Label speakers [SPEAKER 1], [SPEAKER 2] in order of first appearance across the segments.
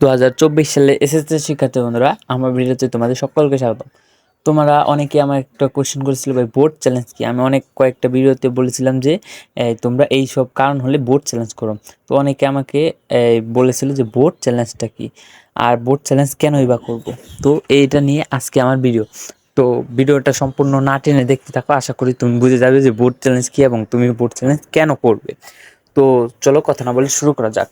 [SPEAKER 1] দু হাজার চব্বিশ সালে এসএসসি শিক্ষার্থী বন্ধুরা, আমার ভিডিওতে তোমাদের সকলকে স্বাগত তোমরা অনেকে আমার একটা কোয়েশ্চেন করেছিল, ভাই বোর্ড চ্যালেঞ্জ কি? আমি অনেক কয়েকটা ভিডিওতে বলেছিলাম যে তোমরা এই সব কারণ হলে বোর্ড চ্যালেঞ্জ করো। তো অনেকে আমাকে বলেছিল যে বোর্ড চ্যালেঞ্জটা কি? আর বোর্ড চ্যালেঞ্জ কেনই বা করব? তো এইটা নিয়ে আজকে আমার ভিডিও। তো ভিডিওটা সম্পূর্ণ না টেনে দেখতে থাকো, আশা করি তুমি বুঝে যাবে যে বোর্ড চ্যালেঞ্জ কি এবং তুমি বোর্ড চ্যালেঞ্জ কেন করবে? তো চলো কথা না বলে শুরু করা যাক।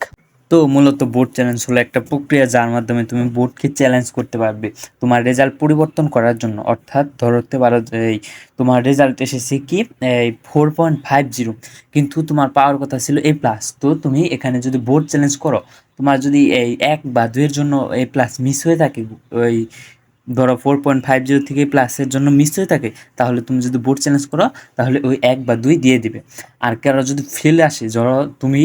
[SPEAKER 1] তো মূলত বোর্ড চ্যালেঞ্জ হলো একটা প্রক্রিয়া যার মাধ্যমে তুমি বোর্ডকে চ্যালেঞ্জ করতে পারবে তোমার রেজাল্ট পরিবর্তন করার জন্য। অর্থাৎ ধরতে পারো এই তোমার রেজাল্ট এসেছে কি, এই ফোর পয়েন্ট ফাইভ জিরো কিন্তু তোমার পাওয়ার কথা ছিল এ প্লাস তো তুমি এখানে যদি বোর্ড চ্যালেঞ্জ করো, তোমার যদি এই এক বা দুইয়ের জন্য এ প্লাস মিস হয়ে থাকে, ওই ধরো ফোর পয়েন্ট ফাইভ জিরো থেকে প্লাসের জন্য মিস হয়ে থাকে, তাহলে তুমি যদি বোর্ড চ্যালেঞ্জ করো, তাহলে ওই এক বা দুই দিয়ে দিবে। আর কারও যদি ফেল আসে, ধরো তুমি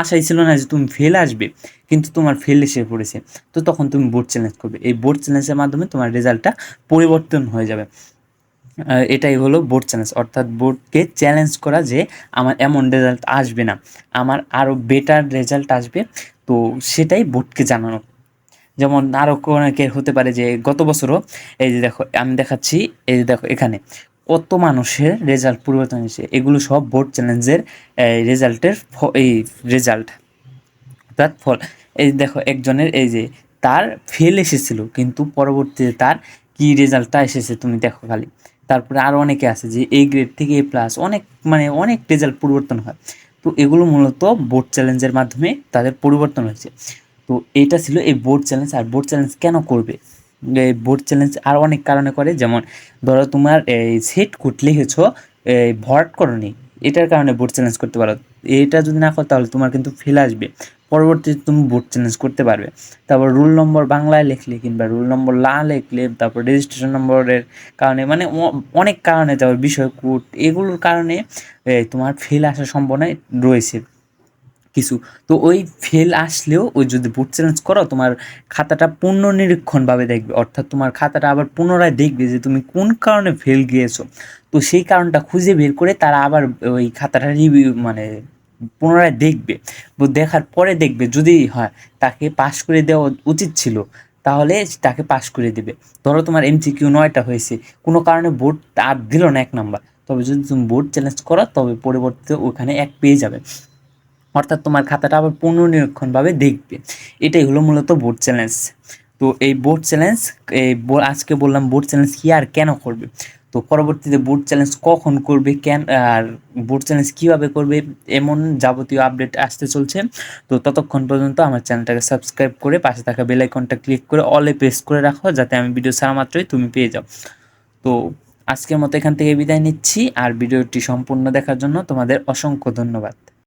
[SPEAKER 1] আশাই ছিল না যে তুমি ফেল আসবে, কিন্তু তোমার ফেল এসে পড়েছে। তো তখন তুমি বোর্ড চ্যালেঞ্জ করবে। এই বোর্ড চ্যালেঞ্জের মাধ্যমে তোমার রেজাল্টটা পরিবর্তন হয়ে যাবে। এটাই হলো বোর্ড চ্যালেঞ্জ অর্থাৎ বোর্ডকে চ্যালেঞ্জ করা যে আমার এমন রেজাল্ট আসবে না, আমার আরও বেটার রেজাল্ট আসবে। তো সেটাই বোর্ডকে জানানো। যেমন আরও অনেকের হতে পারে যে গত বছরও, এই যে দেখো, আমি দেখাচ্ছি, এই যে দেখো এখানে। কত মানুষের রেজাল্ট পরিবর্তন হয়েছে। এগুলো সব বোর্ড চ্যালেঞ্জের রেজাল্টের এই রেজাল্ট অর্থাৎ ফল। এই দেখো, একজনের এই যে তার ফেল এসেছিল, কিন্তু পরবর্তীতে তার কি রেজাল্টটা এসেছে তুমি দেখো খালি। তারপরে আরও অনেকে আছে যে এই গ্রেড থেকে এ প্লাস অনেক মানে অনেক রেজাল্ট পরিবর্তন হয়। তো এগুলো মূলত বোর্ড চ্যালেঞ্জের মাধ্যমে তাদের পরিবর্তন হয়েছে। তো এটা ছিল এই বোর্ড চ্যালেঞ্জ আর বোর্ড চ্যালেঞ্জ কেন করবে? বোর্ড চ্যালেঞ্জ আর অনেক কারণে করে। যেমন ধরো তোমার এই সেট কোড লিখেছো ভরাট করনি, এটার কারণে বোর্ড চ্যালেঞ্জ করতে পারো। এটা যদি না করো তাহলে তোমার কিন্তু ফেল আসবে। পরবর্তীতে তুমি বোর্ড চ্যালেঞ্জ করতে পারবে। তারপর রুল নম্বর বাংলায় লিখলে কিংবা রুল নম্বর লা লিখলে, তারপর রেজিস্ট্রেশন নম্বরের কারণে মানে অনেক কারণে, তারপর বিষয় কোড এগুলোর কারণে তোমার ফেল আসার সম্ভাবনা রয়েছে। কিছু তো ওই ফেল আসলেও ওই যদি বুট চ্যালেঞ্জ করো, তোমার খাতাটা পুনর্নিরীক্ষণভাবে দেখবে। অর্থাৎ তোমার খাতাটা আবার পুনরায় দেখবে যে তুমি কোন কারণে ফেল গিয়েছো। তো সেই কারণটা খুঁজে বের করে তারা আবার ওই খাতাটা রিভিউ মানে পুনরায় দেখবে। দেখার পরে দেখবে যদি হয়, তাকে পাশ করে দেওয়া উচিত ছিল, তাহলে তাকে পাশ করে দেবে। ধরো তোমার এমসিকিউ নয়টা হয়েছে, কোনো কারণে বোর্ড আর দিল না এক নাম্বার তবে যদি তুমি বোর্ড চ্যালেঞ্জ করো, তবে পরবর্তীতে ওখানে এক পেয়ে যাবে। অর্থাৎ তোমার খাতাটা আবার পুনর্নিরীক্ষণভাবে দেখবে। এটাই হলো মূলত বোর্ড চ্যালেঞ্জ তো এই বোর্ড চ্যালেঞ্জ এই আজকে বললাম বোর্ড চ্যালেঞ্জ কি আর কেন করবে? তো পরবর্তীতে বোর্ড চ্যালেঞ্জ কখন করবে, কেন আর বোর্ড চ্যালেঞ্জ কীভাবে করবে, এমন যাবতীয় আপডেট আসতে চলছে। তো ততক্ষণ পর্যন্ত আমার চ্যানেলটাকে সাবস্ক্রাইব করে পাশে থাকা বেল আইকনটা ক্লিক করে অলে প্রেস করে রাখো, যাতে আমি ভিডিও ছাড়া মাত্রই তুমি পেয়ে যাও। তো আজকের মতো এখান থেকে বিদায় নিচ্ছি, আর ভিডিওটি সম্পূর্ণ দেখার জন্য তোমাদের অসংখ্য ধন্যবাদ।